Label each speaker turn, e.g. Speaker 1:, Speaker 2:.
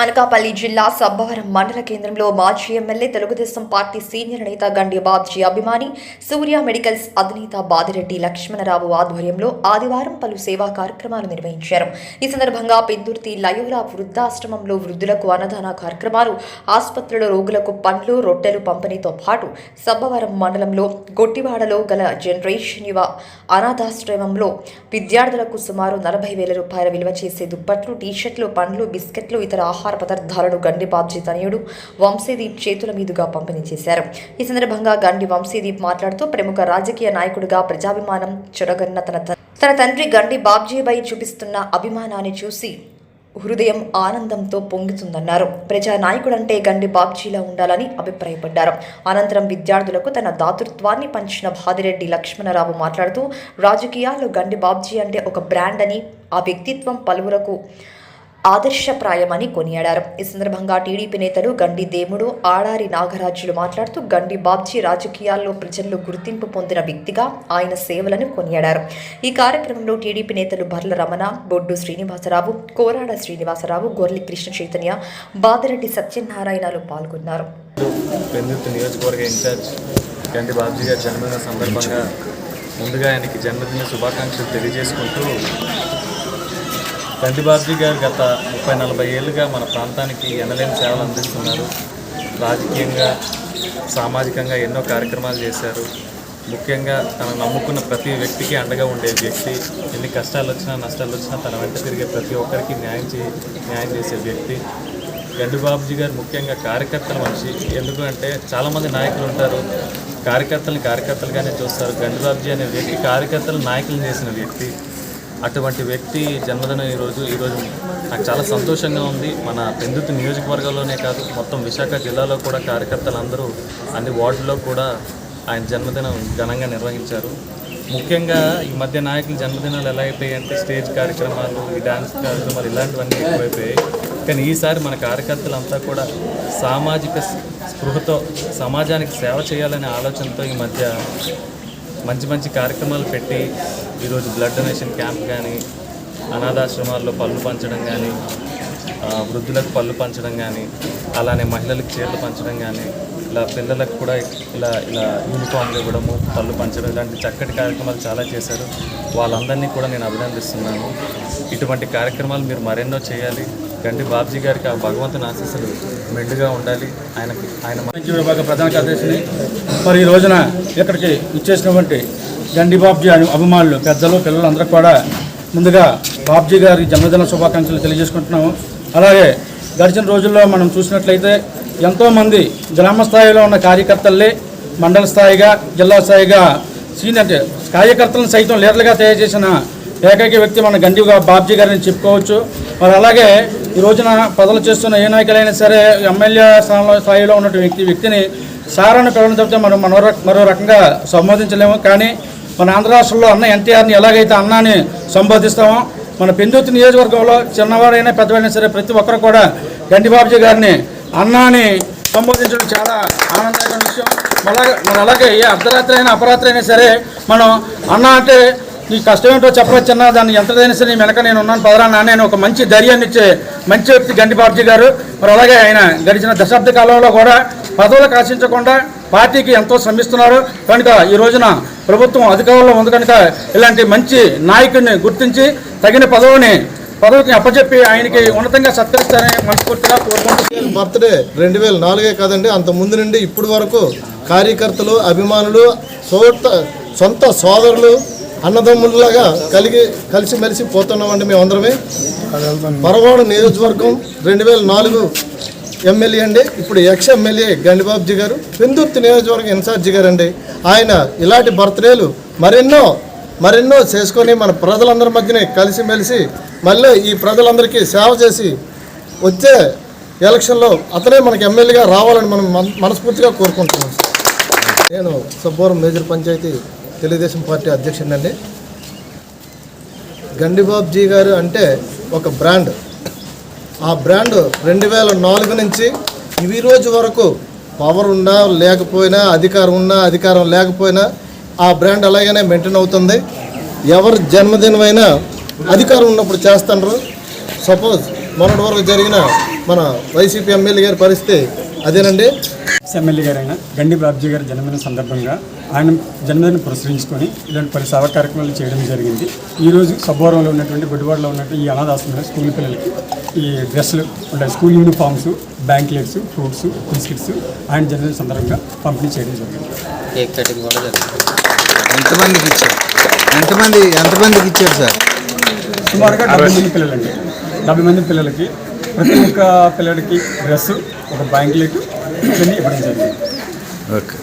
Speaker 1: అనకాపల్లి జిల్లా సబ్బవరం మండల కేంద్రంలో మాజీ ఎమ్మెల్యే తెలుగుదేశం పార్టీ సీనియర్ నేత గండి బాబ్జీ అభిమాని సూర్య మెడికల్స్ అధినేత బాదిరెడ్డి లక్ష్మణరావు ఆధ్వర్యంలో ఆదివారం పలు సేవా కార్యక్రమాలు నిర్వహించారు. ఈ సందర్భంగా పెందుర్తి లయోలా వృద్ధాశ్రమంలో వృద్ధులకు అన్నదాన కార్యక్రమాలు ఆసుపత్రిలో రోగులకు పండ్లు రొట్టెలు పంపిణీతో పాటు సబ్బవరం మండలంలో గొట్టివాడలో గల జనరేషన్ యువ అనాథాశ్రమంలో విద్యార్థులకు సుమారు నలభై వేల రూపాయల విలువ చేసే దుప్పట్లు టీషర్ట్లు పండ్లు బిస్కెట్లు ఇతర ఆహార పదార్థాలను గండి బాబ్జీ తనయుడు వంశీదీప్ చేతుల మీదుగా పంపిణీ చేశారు. ఈ సందర్భంగా గండి వంశీదీప్ మాట్లాడుతూ ప్రముఖ రాజకీయ నాయకుడిగా ప్రజాభిమానం చెడగన్న తన తన తండ్రి గండి బాబ్జీపై చూపిస్తున్న అభిమానాన్ని చూసి హృదయం ఆనందంతో పొంగుతుందన్నారు. ప్రజా నాయకుడంటే గండి బాబ్జీలా ఉండాలని అభిప్రాయపడ్డారు. అనంతరం విద్యార్థులకు తన దాతృత్వాన్ని పంచిన భాదిరెడ్డి లక్ష్మణరావు మాట్లాడుతూ రాజకీయాల్లో గండి బాబ్జీ అంటే ఒక బ్రాండ్ అని ఆ వ్యక్తిత్వం పలువురకు ఆదర్శప్రాయమని కొనియాడారు. ఈ సందర్భంగా టీడీపీ నేతలు గండి దేముడు ఆడారి నాగరాజులు మాట్లాడుతూ గండి బాబ్జీ రాజకీయాల్లో ప్రజల్లో గుర్తింపు పొందిన వ్యక్తిగా ఆయన సేవలను కొనియాడారు. ఈ కార్యక్రమంలో టీడీపీ నేతలు భర్ల రమణ బొడ్డు శ్రీనివాసరావు కోరాడ శ్రీనివాసరావు గొర్లి కృష్ణ చైతన్య బాదిరెడ్డి సత్యనారాయణలు పాల్గొన్నారు.
Speaker 2: నియోజకవర్గ ఇన్ఛార్జ్ బాబ్జీ గారి జన్మదిన సందర్భంగా ముందుగా ఆయనకి జన్మదిన శుభాకాంక్షలు తెలియజేసుకుంటూ తండ్రి బాబ్జీ గారు గత ముప్పై నలభై ఏళ్ళుగా మన ప్రాంతానికి ఎనలేని సేవలు అందిస్తున్నారు. రాజకీయంగా సామాజికంగా ఎన్నో కార్యక్రమాలు చేశారు. ముఖ్యంగా తను నమ్ముకున్న ప్రతి వ్యక్తికి అండగా ఉండే వ్యక్తి ఎన్ని కష్టాలు వచ్చినా నష్టాలు వచ్చినా తన వెంట తిరిగే ప్రతి ఒక్కరికి న్యాయం చే న్యాయం చేసే వ్యక్తి. గడ్డి బాబుజీ గారు ముఖ్యంగా కార్యకర్తల మనిషి. ఎందుకంటే చాలామంది నాయకులు ఉంటారు. కార్యకర్తలను కార్యకర్తలుగానే చూస్తారు. గండి బాబుజీ అనే వ్యక్తి కార్యకర్తలు నాయకులను చేసిన వ్యక్తి. అటువంటి వ్యక్తి జన్మదినం ఈరోజు ఈరోజు నాకు చాలా సంతోషంగా ఉంది. మన పెందుతు నియోజకవర్గంలోనే కాదు మొత్తం విశాఖ జిల్లాలో కూడా కార్యకర్తలందరూ అన్ని వార్డుల్లో కూడా ఆయన జన్మదినం ఘనంగా నిర్వహించారు. ముఖ్యంగా ఈ మధ్య నాయకుల జన్మదినాలు ఎలా అయిపోయాయి అంటే స్టేజ్ కార్యక్రమాలు ఈ డాన్స్ కార్యక్రమాలు ఇలాంటివన్నీ ఎక్కువైపోయాయి. కానీ ఈసారి మన కార్యకర్తలంతా కూడా సామాజిక స్పృహతో సమాజానికి సేవ చేయాలనే ఆలోచనతో ఈ మధ్య మంచి మంచి కార్యక్రమాలు పెట్టి ఈరోజు బ్లడ్ డొనేషన్ క్యాంప్ కానీ అనాథాశ్రమాల్లో పళ్ళు పంచడం కానీ వృద్ధులకు పళ్ళు పంచడం కానీ అలానే మహిళలకు చీరలు పంచడం కానీ ఇలా పిల్లలకు కూడా ఇలా ఇలా యూనిఫామ్లు ఇవ్వడము పళ్ళు పంచడం ఇలాంటి చక్కటి కార్యక్రమాలు చాలా చేశారు. వాళ్ళందరినీ కూడా నేను అభినందిస్తున్నాను. ఇటువంటి కార్యక్రమాలు మీరు మరెన్నో చేయాలి. గంటి బాబ్జీ గారికి ఆ భగవంతుని ఆశీస్సులు మెండుగా ఉండాలి. ఆయనకి ఆయన
Speaker 3: వాణిజ్య విభాగ ప్రధాన కార్యదర్శిని. మరి ఈ రోజున ఇక్కడికి ఇచ్చేసినటువంటి గండి బాబ్జీ అభిమానులు పెద్దలు పిల్లలందరూ కూడా ముందుగా బాబ్జీ గారి జన్మదిన శుభాకాంక్షలు తెలియజేసుకుంటున్నాము. అలాగే గడిచిన రోజుల్లో మనం చూసినట్లయితే ఎంతోమంది గ్రామ స్థాయిలో ఉన్న కార్యకర్తల్ని మండల స్థాయిగా జిల్లా స్థాయిగా సీనియర్ అంటే కార్యకర్తలను సైతం లీడర్లుగా తయారు చేసిన ఏకైక వ్యక్తి మన గండి బాబ్జీ గారిని చెప్పుకోవచ్చు. మరి అలాగే ఈ రోజున పదవులు చేస్తున్న ఏ నాయకులైనా సరే ఎమ్మెల్యే స్థానంలో స్థాయిలో ఉన్నటువంటి వ్యక్తి వ్యక్తిని సారాన్ని పిలవడం తప్పితే మనం మనో మరో రకంగా సంబోధించలేము. కానీ మన ఆంధ్ర రాష్ట్రంలో అన్న ఎన్టీఆర్ని ఎలాగైతే అన్నాని సంబోధిస్తామో మన పెందుర్తి నియోజకవర్గంలో చిన్నవాడైనా పెద్దవాడైనా సరే ప్రతి ఒక్కరు కూడా గండి బాబుజీ గారిని అన్నాని సంబోధించడం చాలా ఆనందకరమైన విషయం. అలాగే మరి అలాగే ఏ అర్ధరాత్రి అయినా అపరాత్రి అయినా సరే మనం అన్న అంటే నీ కష్టం ఏంటో చెప్పవచ్చన్నా. దాన్ని ఎంతదైనా సరే వెనక నేను ఉన్నాను. పదరా నాన్న అని ఒక మంచి ధైర్యాన్ని ఇచ్చే మంచి వ్యక్తి గండిపార్జీ గారు. మరి అలాగే ఆయన గడిచిన దశాబ్ద కాలంలో కూడా పదవులకు ఆశించకుండా పార్టీకి ఎంతో శ్రమిస్తున్నారు. కనుక ఈ రోజున ప్రభుత్వం అధికారంలో ఉంది కనుక ఇలాంటి మంచి నాయకుడిని గుర్తించి తగిన పదవిని పదవికి అప్పచెప్పి ఆయనకి ఉన్నతంగా సత్కరిస్తారని మనస్ఫూర్తిగా కోరుకుంటున్నాను.
Speaker 4: బర్త్డే రెండు వేల నాలుగే కాదండి అంత ముందు నుండి ఇప్పటి వరకు కార్యకర్తలు అభిమానులు సొంత సొంత సోదరులు అన్నదమ్ములాగా కలిగి కలిసిమెలిసి పోతున్నామండి మేమందరమే పరవాడు నియోజకవర్గం రెండు వేల నాలుగు ఎమ్మెల్యే అండి. ఇప్పుడు ఎక్స్ ఎమ్మెల్యే గండిబాబుజీ గారు పెందుర్తి నియోజకవర్గం ఇన్ఛార్జి గారు అండి ఆయన ఇలాంటి బర్త్డేలు మరెన్నో మరెన్నో చేసుకొని మన ప్రజలందరి మధ్యనే కలిసిమెలిసి మళ్ళీ ఈ ప్రజలందరికీ సేవ చేసి వచ్చే ఎలక్షన్లో అతనే మనకి ఎమ్మెల్యేగా రావాలని మనం మన- మనస్ఫూర్తిగా కోరుకుంటున్నాం. నేను సబ్బోరం మేజర్ పంచాయతీ తెలుగుదేశం పార్టీ అధ్యక్షుడినండి. గండిబాబ్జీ గారు అంటే ఒక బ్రాండ్. ఆ బ్రాండ్ రెండు వేల నాలుగు నుంచి ఇవి రోజు వరకు పవర్ ఉన్నా లేకపోయినా అధికారం ఉన్నా అధికారం లేకపోయినా ఆ బ్రాండ్ అలాగనే మెయింటైన్ అవుతుంది. ఎవరు జన్మదినమైనా అధికారం ఉన్నప్పుడు చేస్తున్నారు సపోజ్ మొన్నటి వరకు జరిగిన మన వైసీపీ ఎమ్మెల్యే గారి పరిస్థితి అదేనండి.
Speaker 5: ఎమ్మెల్యే గారైన గండి బాబ్జీ గారి జన్మదిన సందర్భంగా ఆయన జన్మదినం పురస్కరించుకొని ఇలాంటి పలు సేవా కార్యక్రమాలు చేయడం జరిగింది. ఈరోజు సబ్బవరంలో ఉన్నటువంటి గుడివాడలో ఉన్నటువంటి ఈ అనాథాశ్రమంలో స్కూల్ పిల్లలకి ఈ డ్రెస్సులు ఉంటాయి school uniforms blankets fruits biscuits ఆయన జన్మదిన సందర్భంగా పంపిణీ చేయడం జరిగింది.
Speaker 6: కేక్ కటింగ్ కూడా జరిగింది.
Speaker 7: ఎంతమందికి ఇచ్చారు? ఎంతమంది ఎంతమందికి ఇచ్చారు సార్?
Speaker 5: సుమారుగా డెబ్బై మంది పిల్లలండి. డెబ్బై మంది పిల్లలకి ప్రతి ఒక్క పిల్లలకి డ్రెస్సు ఒక బ్యాంక్లెట్
Speaker 7: ஓகே